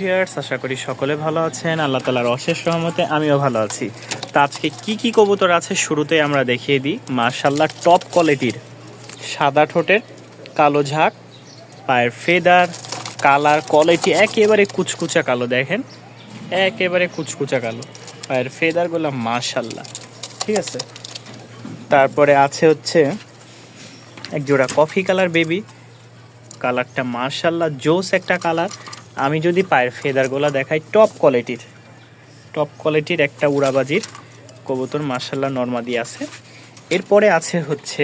Viewers, আশা করি সকলে ভালো আছেন। আল্লাহ তালার অশেষ রহমতে আমিও ভালো আছি। তা আজকে কি কি কবুতর আছে শুরুতে আমরা দেখিয়ে দিই। মার্শাল্লাহ টপ কোয়ালিটির সাদা ঠোঁটের, কালো ঝাঁক, পায়ের ফেদার, কালার কোয়ালিটি একেবারে কুচকুচা কালো, দেখেন? একেবারে কুচকুচা কালো। পায়ের ফেদারগুলো মার্শাল্লাহ ঠিক আছে? তারপরে আছে হচ্ছে এক জোড়া কফি কালার বেবি কালারটা মার্শাল্লাহ জোস একটা কালার। আমি যদি পায়ের ফেদারগুলো দেখাই টপ কোয়ালিটির টপ কোয়ালিটির একটা উড়াবাজির কবুতর মার্শাল্লাহ নর্মাদি আছে। এরপরে আছে হচ্ছে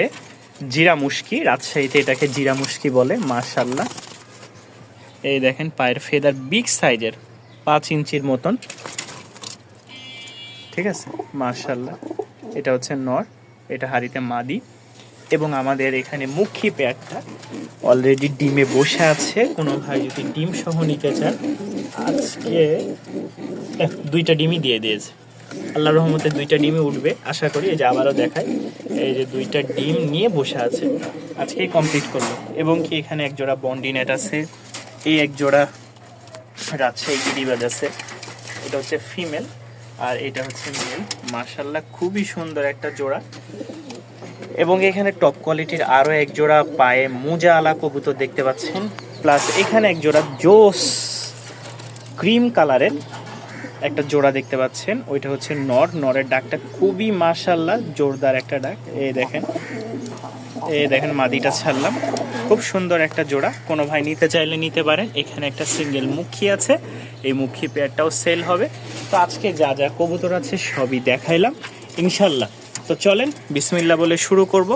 জিরা মুশকি, রাজশাহীতে এটাকে জিরা মুশকি বলে মার্শাল্লাহ এই দেখেন পায়ের ফেদার বিগ সাইজের পাঁচ ইঞ্চির মতন। ঠিক আছে? মার্শাল্লাহ এটা হচ্ছে নর, এটা হাড়িতে মাদি। এবং আমাদের এখানে মুখী পেয়ারটা অলরেডি ডিমে বসে আছে। কোনো ভাই যদি ডিম সহ নিতে চান আজকে দুইটা ডিমই দিয়ে দিয়েছে। আল্লাহ রহমতে দুইটা ডিমই উঠবে। আশা করি এই যে আবারও দেখায় এই যে দুইটা ডিম নিয়ে বসে আছে। আজকেই কমপ্লিট করল। এবং কি এখানে এক জোড়া বন্ডিনেট আছে। এই এক জোড়া রাজশাহী গিরিবাজ আছে। এটা হচ্ছে ফিমেল আর এটা হচ্ছে মেল মার্শাল্লাহ খুবই সুন্দর একটা জোড়া। এবং এখানে টপ কোয়ালিটির আরও এক জোড়া পায়ে মোজা আলা কবুতর দেখতে পাচ্ছেন। প্লাস এখানে এক জোড়া জোস ক্রিম কালারের একটা জোড়া দেখতে পাচ্ছেন। ওইটা হচ্ছে নর নরের ডাকটা খুবই মার্শাল্লাহ জোরদার একটা ডাক। এই দেখেন এই দেখেন মাদিটা ছাড়লাম। খুব সুন্দর একটা জোড়া। কোনো ভাই নিতে চাইলে নিতে পারেন এখানে একটা সিঙ্গেল মুখী আছে। এই মুখী পেয়ারটাও সেল হবে। তো আজকে যা যা কবুতর আছে সবই দেখাইলাম। ইনশাল্লাহ তো চলেন বিসমিল্লা বলে শুরু করব।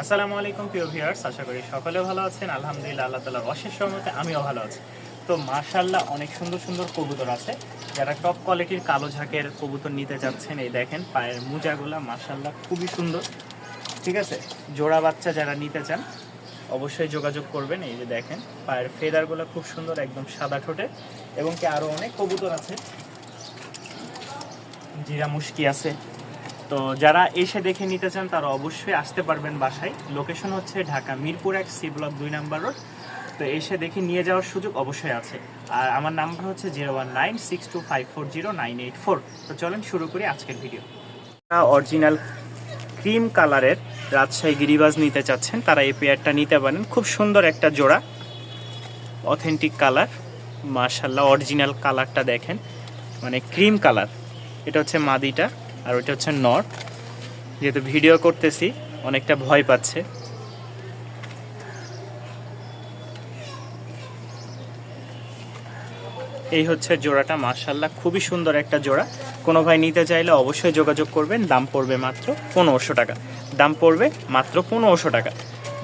আসসালামু আলাইকুম প্রিয় ভিউয়ার্স, আশা করি সকলে ভালো আছেন। আলহামদুলিল্লাহ, আল্লাহ তালার অশেষ সহমতে আমিও ভালো আছি। তো মার্শাল্লাহ অনেক সুন্দর সুন্দর কবুতর আছে। যারা টপ কোয়ালিটির কালো ঝাঁকের কবুতর নিতে যাচ্ছেন, এই দেখেন পায়ের মোজাগুলা মার্শাল্লাহ খুবই সুন্দর। ঠিক আছে? জোড়া বাচ্চা যারা নিতে চান, অবশ্যই যোগাযোগ করবেন। এই যে দেখেন, পায়ের ফেদারগুলো খুব সুন্দর, একদম সাদা ঠোঁটে। এবং কি আরও অনেক কবুতর আছে। জিরা মুশকি আছে তো যারা এসে দেখে নিতে চান, তারা অবশ্যই আসতে পারবেন বাসায়। লোকেশন হচ্ছে ঢাকা মিরপুর এক সি ব্লক দুই নাম্বার রোড। তো এসে দেখে নিয়ে যাওয়ার সুযোগ অবশ্যই আছে। আর আমার নাম্বার হচ্ছে zero one nine six two five four zero nine eight four. তো চলেন শুরু করি আজকের ভিডিও। অরিজিনাল ক্রিম কালারের রাজশাহী গিরিবাজ নিতে চাচ্ছেন, তারা এই পেয়ারটা নিতে পারেন। খুব সুন্দর একটা জোড়া। অথেন্টিক কালার মার্শাল্লাহ অরিজিনাল কালারটা দেখেন। মানে ক্রিম কালার এটা হচ্ছে মাদিটা। আর ওইটা হচ্ছে নর। যেহেতু ভিডিও করতেছি, অনেকটা ভয় পাচ্ছে। এই হচ্ছে জোড়াটা মার্শাল্লাহ খুবই সুন্দর একটা জোড়া। কোনো ভাই নিতে চাইলে অবশ্যই যোগাযোগ করবেন। দাম পড়বে মাত্র পনেরোশো টাকা। দাম পড়বে মাত্র পনেরোশো টাকা।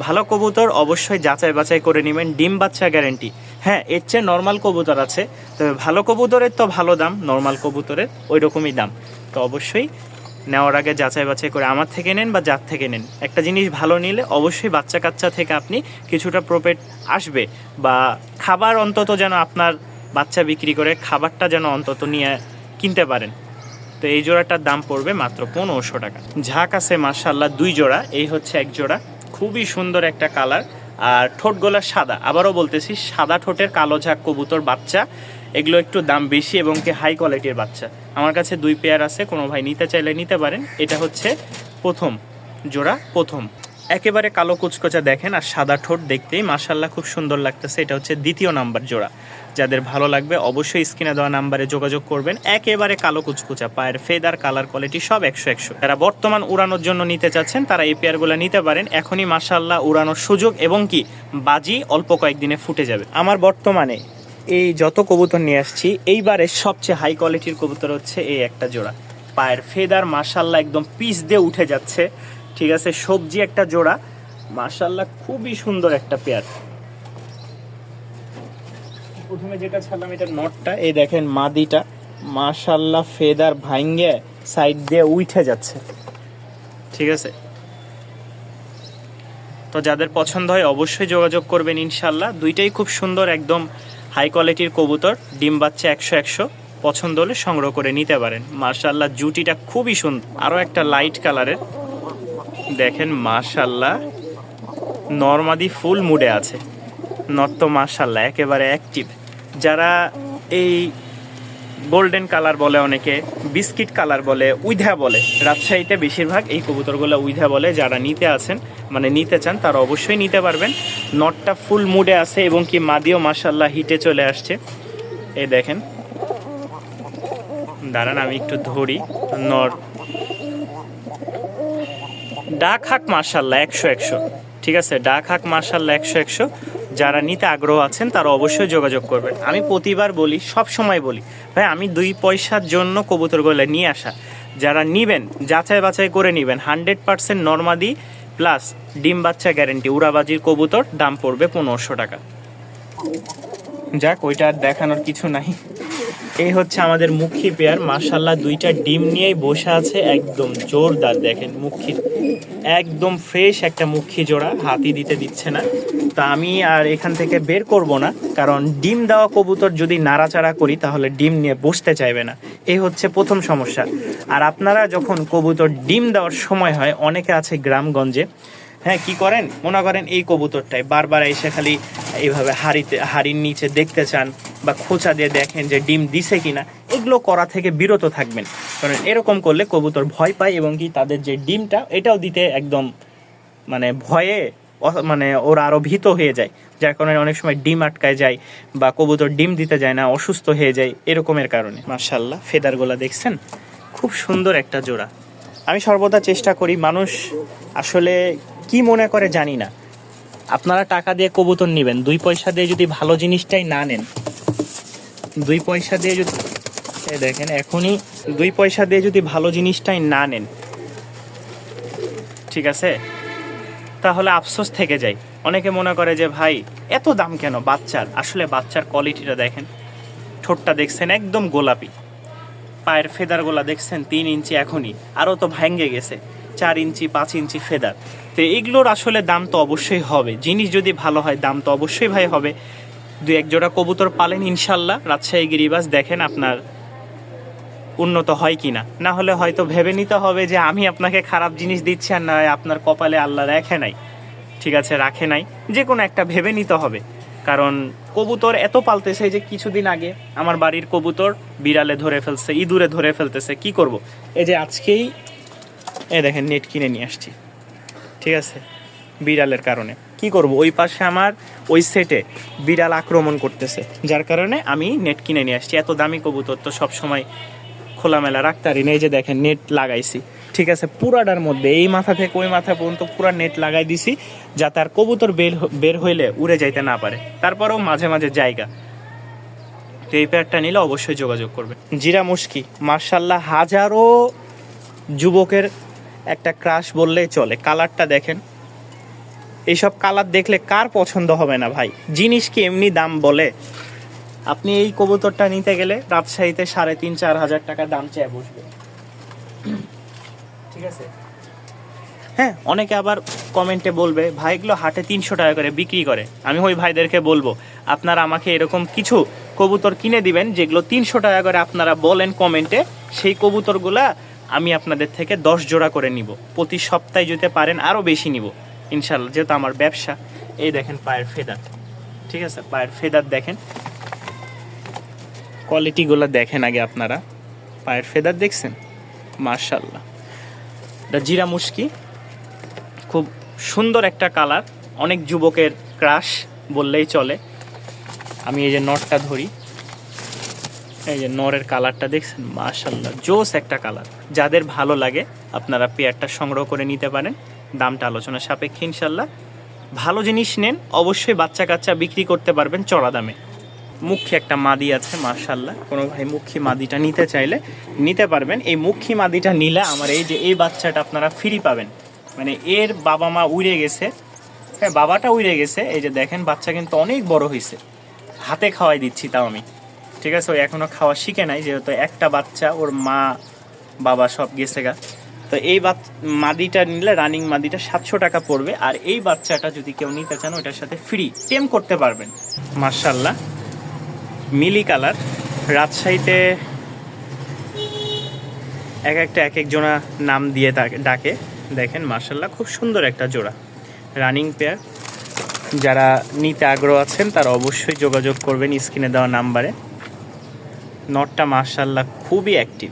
ভালো কবুতর অবশ্যই যাচাই বাছাই করে নেবেন। ডিম বাচ্চা গ্যারেন্টি। হ্যাঁ এর চেয়ে নর্মাল কবুতর আছে, তবে ভালো কবুতরের তো ভালো দাম, নর্মাল কবুতরের ওই রকমই দাম। তো অবশ্যই নেওয়ার আগে যাচাই বাছাই করে আমার থেকে নেন বা যার থেকে নেন। একটা জিনিস ভালো নিলে অবশ্যই বাচ্চা কাচ্চা থেকে আপনি কিছুটা প্রফিট আসবে বা খাবার অন্তত যেন আপনার বাচ্চা বিক্রি করে খাবারটা যেন অন্তত নিয়ে কিনতে পারেন। তো এই জোড়াটার দাম পড়বে মাত্র পনেরোশো টাকা। ঝাঁক আছে মার্শাল্লাহ দুই জোড়া। এই হচ্ছে এক জোড়া। খুবই সুন্দর একটা কালার। আর ঠোঁটগুলা সাদা। আবারও বলতেছি, সাদা ঠোঁটের কালো ঝাঁক কবুতর বাচ্চা। এগুলো একটু দাম বেশি এবং কি হাই কোয়ালিটির বাচ্চা। আমার কাছে দুই পেয়ার আছে, কোনো ভাই নিতে চাইলে নিতে পারেন। এটা হচ্ছে প্রথম জোড়া, প্রথম। একেবারে কালো কুচকোচা দেখেন আর সাদা ঠোঁট দেখতেই মার্শাল্লাহ খুব সুন্দর লাগতেছে। এটা হচ্ছে দ্বিতীয় নাম্বার জোড়া। যাদের ভালো লাগবে অবশ্যই স্ক্রিনে দেওয়া নাম্বারে যোগাযোগ করবেন। একেবারে কালো কুচকুচা, পায়ের ফেদার কালার কোয়ালিটি সব একশো একশো। যারা বর্তমান উড়ানোর জন্য নিতে চাচ্ছেন, তারা এই পেয়ারগুলো নিতে পারেন। এখনই মার্শাল্লাহ উড়ানোর সুযোগ এবং কি, বাজি অল্প কয়েকদিনে ফুটে যাবে। আমার বর্তমানে এই যত কবুতর নিয়ে আসছি, এইবারে সবচেয়ে হাই কোয়ালিটির কবুতর হচ্ছে এই একটা জোড়া। পায়ের ফেদার মার্শাল্লাহ একদম পিস দিয়ে উঠে যাচ্ছে। ঠিক আছে, সবজি একটা জোড়া। মার্শাল্লাহ খুবই সুন্দর একটা পেয়ার। প্রথমে যেটা ছাড়লাম, এটা নটটা। এই দেখেন মাদিটা। মাশাল্লাহ ফেদার ভাঙ্গে সাইড দিয়ে উঠে যাচ্ছে। ঠিক আছে? তো যাদের পছন্দ হয়, অবশ্যই যোগাযোগ করবেন ইনশাল্লাহ দুইটাই খুব সুন্দর, একদম হাই কোয়ালিটির কবুতর। ডিম বাচ্চা একশো একশো। পছন্দ হলে সংগ্রহ করে নিতে পারেন। মার্শাল্লাহ জুটিটা খুবই সুন্দর আরও একটা লাইট কালারের দেখেন মার্শাল্লাহ নর্মাদি ফুল মুডে আছে। নর্ত মার্শাল্লাহ একেবারে অ্যাক্টিভ যারা এই গোল্ডেন কালার বলে অনেকে বিস্কিট কালার বলে, উইধা বলে, রাজশাহীতে বেশিরভাগ এই কবুতরগুলো উইধা বলে যারা নিতে আছেন মানে নিতে চান, তারা অবশ্যই নিতে পারবেন। নটটা ফুল মুডে আছে এবং কি মাদিও মাসাল্লাহ হিটে চলে আসছে। এই দেখেন। দাঁড়ান, আমি একটু ধরি। নর। ডাক হাক মার্শাল্লাহ একশো একশো। ঠিক আছে, ডাক হাক মার্শাল্লাহ একশো একশো। যারা নিতে আগ্রহ আছেন, তারা অবশ্যই যোগাযোগ করবেন। আমি প্রতিবার বলি, সব সময় বলি, ভাই, আমি দুই পয়সার জন্য কবুতরগুলো নিয়ে আসা। যারা নিবেন, যাচাই বাছাই করে নিবেন হান্ড্রেড পার্সেন্ট নর্মাদি প্লাস ডিম বাচ্চা গ্যারেন্টি উড়াবাজির কবুতর, দাম পড়বে পনেরোশো টাকা। যাক, ওইটা আর দেখানোর কিছু নাই। এই হচ্ছে আমাদের মুখী পেয়ার। মাশাল্লাহ দুইটা ডিম নিয়েই বসে আছে একদম জোরদার। দেখেন মুখী একদম ফ্রেশ একটা মুখী জোড়া হাতি দিতে দিচ্ছে না। তা আমি আর এখান থেকে বের করব না, কারণ ডিম দেওয়া কবুতর যদি নাড়াচাড়া করি, তাহলে ডিম নিয়ে বসতে চাইবে না। এই হচ্ছে প্রথম সমস্যা। আর আপনারা যখন কবুতর ডিম দেওয়ার সময় হয়, অনেকে আছে গ্রামগঞ্জে হ্যাঁ কি করেন? মনে করেন এই কবুতরটাই। বারবার এসে খালি এইভাবে হাড়িতে, হাড়ির নিচে দেখতে চান বা খোঁচা দিয়ে দেখেন যে ডিম দিছে কিনা, এগুলো করা থেকে বিরত থাকবেন। কারণ এরকম করলে কবুতর ভয় পায় এবং কি তাদের যে ডিমটা, এটাও দিতে একদম মানে ভয়ে মানে ওরা আরও ভীত হয়ে যায়। যার কারণে অনেক সময় ডিম আটকায় যায় বা কবুতর ডিম দিতে যায় না, অসুস্থ হয়ে যায় এরকমের কারণে। মার্শাল্লাহ ফেদারগুলা দেখছেন? খুব সুন্দর একটা জোড়া। আমি সর্বদা চেষ্টা করি মানুষ আসলে কি মনে করে জানি না। আপনারা টাকা দিয়ে কবুতর নেবেন, দুই পয়সা দিয়ে যদি ভালো জিনিসটাই না নেন, দুই পয়সা দিয়ে যদি দেখেন, এখনই দুই পয়সা দিয়ে যদি ভালো জিনিসটাই না নেন, ঠিক আছে? তাহলে আফসোস থেকে যায় অনেকে মনে করে যে, ভাই, এত দাম কেন? বাচ্চার। আসলে বাচ্চার কোয়ালিটিটা দেখেন, ঠোঁটটা দেখছেন একদম গোলাপি। পায়ের ফেদারগুলা দেখছেন তিন ইঞ্চি এখনই, আরও তো ভাঙ্গে গেছে, চার ইঞ্চি, পাঁচ ইঞ্চি ফেদার। তো এগুলোর আসলে দাম তো অবশ্যই হবে, জিনিস যদি ভালো হয় দাম তো অবশ্যই ভাই হবে। দু এক জোড়া কবুতর পালেন ইনশাল্লাহ, রাজশাহী গিরিবাস দেখেন আপনার উন্নত হয় কিনা। না হলে হয়তো ভেবে নিতে হবে যে আমি আপনাকে খারাপ জিনিস দিচ্ছি আর না আপনার কপালে আল্লাহ রেখে নাই, ঠিক আছে, রাখে নাই। যে কোনো একটা ভেবে নিতে হবে। কারণ কবুতর এত পালতেছে যে কিছুদিন আগে আমার বাড়ির কবুতর বিড়ালে ধরে ফেলছে, ইঁদুরে ধরে ফেলতেছে, কি করব? এই যে আজকেই এই দেখেন নেট কিনে নিয়ে আসছি, ঠিক আছে? বিড়ালের কারণে। কি করব? ওই পাশে আমার ওই সেটে বিড়াল আক্রমণ করতেছে, যার কারণে আমি নেট কিনে নিয়ে আসছি। এত দামি কবুতর তো সব সময় খোলামেলা রাখতে পারি না। এই যে দেখেন নেট লাগাইছি। ঠিক আছে পুরাটার মধ্যে, এই মাথা থেকে ওই মাথা পর্যন্ত পুরা নেট লাগাই দিছি, যাতে আর কবুতর বের বের হইলে উড়ে যাইতে না পারে। তারপরেও মাঝে মাঝে জায়গা। তো এই পেয়ারটা নিলে অবশ্যই যোগাযোগ করবে। জিরা মুশকি মার্শাল্লাহ হাজারো যুবকের একটা ক্রাশ বললেই চলে। কালারটা দেখেন। এইসব কালার দেখলে কার পছন্দ হবে না ভাই? জিনিস কি এমনি দাম বলে? আপনি এই কবুতরটা নিতে গেলে রাজশাহীতে সাড়ে তিন, চার হাজার টাকা দাম চেয়ে বসবে ঠিক আছে? হ্যাঁ অনেকে আবার কমেন্টে বলবে ভাইগুলো হাটে তিনশো টাকা করে বিক্রি করে। আমি ওই ভাইদেরকে বলব, আপনারা আমাকে এরকম কিছু কবুতর কিনে দিবেন, যেগুলো তিনশো টাকা করে আপনারা বলেন কমেন্টে, সেই কবুতরগুলা আমি আপনাদের থেকে দশ জোড়া করে নিব। প্রতি সপ্তাহে যদি পারেন আরও বেশি নিব। ইনশাল্লাহ যেহেতু আমার ব্যবসা, এই দেখেন পায়ের ফেদার। ঠিক আছে? পায়ের ফেদার দেখেন। কোয়ালিটিগুলো দেখেন আগে আপনারা। পায়ের ফেদার দেখছেন? মার্শাল্লাহ এটা জিরা মুশকি খুব সুন্দর একটা কালার অনেক যুবকের ক্রাশ বললেই চলে। আমি এই যে নটটা ধরি। এই যে নরের কালারটা দেখছেন? মাশাল্লাহ জোস একটা কালার যাদের ভালো লাগে, আপনারা পেয়ারটা সংগ্রহ করে নিতে পারেন। দামটা আলোচনা সাপেক্ষে ইনশাল্লাহ ভালো জিনিস নেন, অবশ্যই বাচ্চা কাচ্চা বিক্রি করতে পারবেন চড়া দামে। মুখী একটা মাদি আছে মার্শাল্লাহ কোনো ভাই মুখী মাদিটা নিতে চাইলে নিতে পারবেন। এই মুখী মাদিটা নিলে আমার এই যে, এই বাচ্চাটা আপনারা ফ্রি পাবেন। মানে এর বাবা মা উড়ে গেছে। হ্যাঁ বাবাটা উড়ে গেছে। এই যে দেখেন, বাচ্চা কিন্তু অনেক বড় হয়েছে হাতে খাওয়াই দিচ্ছি তাও আমি। ঠিক আছে, ওই এখনও খাওয়া শিখে নাই, যেহেতু একটা বাচ্চা, ওর মা, বাবা সব গেছে গা। তো এই বাচ- মাদিটা নিলে রানিং মাদিটা সাতশো টাকা পড়বে। আর এই বাচ্চাটা যদি কেউ নিতে চান ওটার সাথে ফ্রি টেম করতে পারবেন। মার্শাল্লাহ মিলি কালার। রাজশাহীতে এক একটা এক এক জোড়া নাম দিয়ে ডাকে। দেখেন মার্শাল্লাহ খুব সুন্দর একটা জোড়া। Running pair. যারা নিতে আগ্রহ আছেন, তারা অবশ্যই যোগাযোগ করবেন স্ক্রিনে দেওয়া নাম্বারে। নটটা মার্শাল্লাহ খুবই অ্যাক্টিভ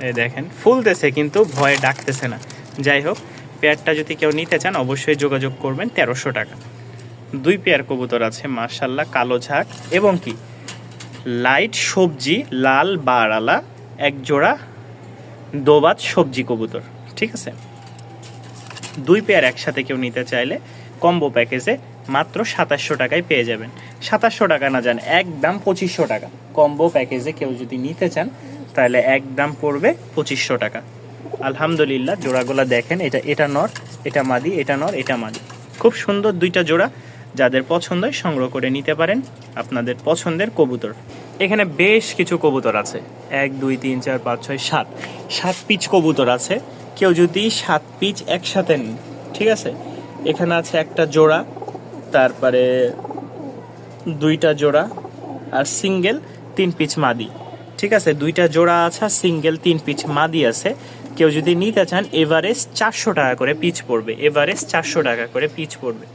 এ দেখেন, ফুলতেছে কিন্তু, ভয়ে ডাকতেছে না। যাই হোক, পেয়ারটা যদি কেউ নিতে চান, অবশ্যই যোগাযোগ করবেন তেরোশো টাকা। দুই পেয়ার কবুতর আছে মার্শাল্লাহ কালো ঝাঁক। এবং কি? লাইট সবজি, লাল বাড়ালা এক জোড়া দোবাত সবজি কবুতর, ঠিক আছে? দুই পেয়ার একসাথে কেউ নিতে চাইলে কম্বো প্যাকেজে মাত্র সাতাশশো টাকায় পেয়ে যাবেন। সাতাশশো টাকা না যান একদম পঁচিশশো টাকা। কম্বো প্যাকেজে কেউ যদি নিতে চান, তাহলে একদম পড়বে পঁচিশশো টাকা। আলহামদুলিল্লাহ, জোড়াগুলা দেখেন, এটা এটা নর, এটা মাদি, এটা নর, এটা মাদি। খুব সুন্দর দুইটা জোড়া যাদের পছন্দ সংগ্রহ করে নিতে পারেন আপনাদের পছন্দের কবুতর। এখানে বেশ কিছু কবুতর আছে। এক, দুই, তিন, চার, পাঁচ, ছয়, সাত। সাত পিচ কবুতর আছে। কেউ যদি সাত পিচ একসাথে নেন, ঠিক আছে? এখানে আছে একটা জোড়া, তারপরে দুইটা জোড়া আর সিঙ্গেল তিন পিচ মাদি। ঠিক আছে? দুইটা জোড়া আছে সিঙ্গেল তিন পিচ মাদি আছে। কেউ যদি নিতে চান এভারেজ চারশো টাকা করে পিচ পড়বে। এভারেজ চারশো টাকা করে পিচ পড়বে।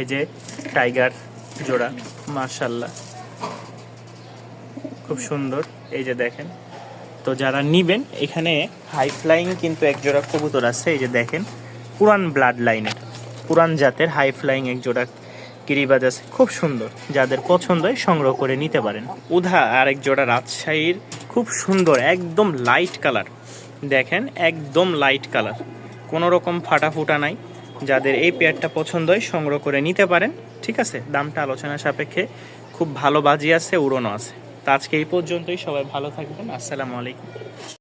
এই যে টাইগার জোড়া মার্শাল্লাহ খুব সুন্দর, এই যে দেখেন। তো যারা নিবেন, এখানে হাই ফ্লাইং কিন্তু এক জোড়া কবুতর আছে, এই যে দেখেন, পুরান ব্লাড লাইনের পুরান জাতের হাই ফ্লাইং এক জোড়া কিরিবাজ আছে, খুব সুন্দর। যাদের পছন্দ হয় সংগ্রহ করে নিতে পারেন। উধা আর এক জোড়া রাজশাহীর, খুব সুন্দর, একদম লাইট কালার দেখেন, একদম লাইট কালার কোনো রকম ফাটা ফুটা নাই। যাদের এই পেয়ারটা পছন্দ হয় সংগ্রহ করে নিতে পারেন, ঠিক আছে? দামটা আলোচনা সাপেক্ষে খুব ভালো বাজি আছে উড়নো আছে। তো আজকে এই পর্যন্তই, সবাই ভালো থাকবেন, আসসালামু আলাইকুম।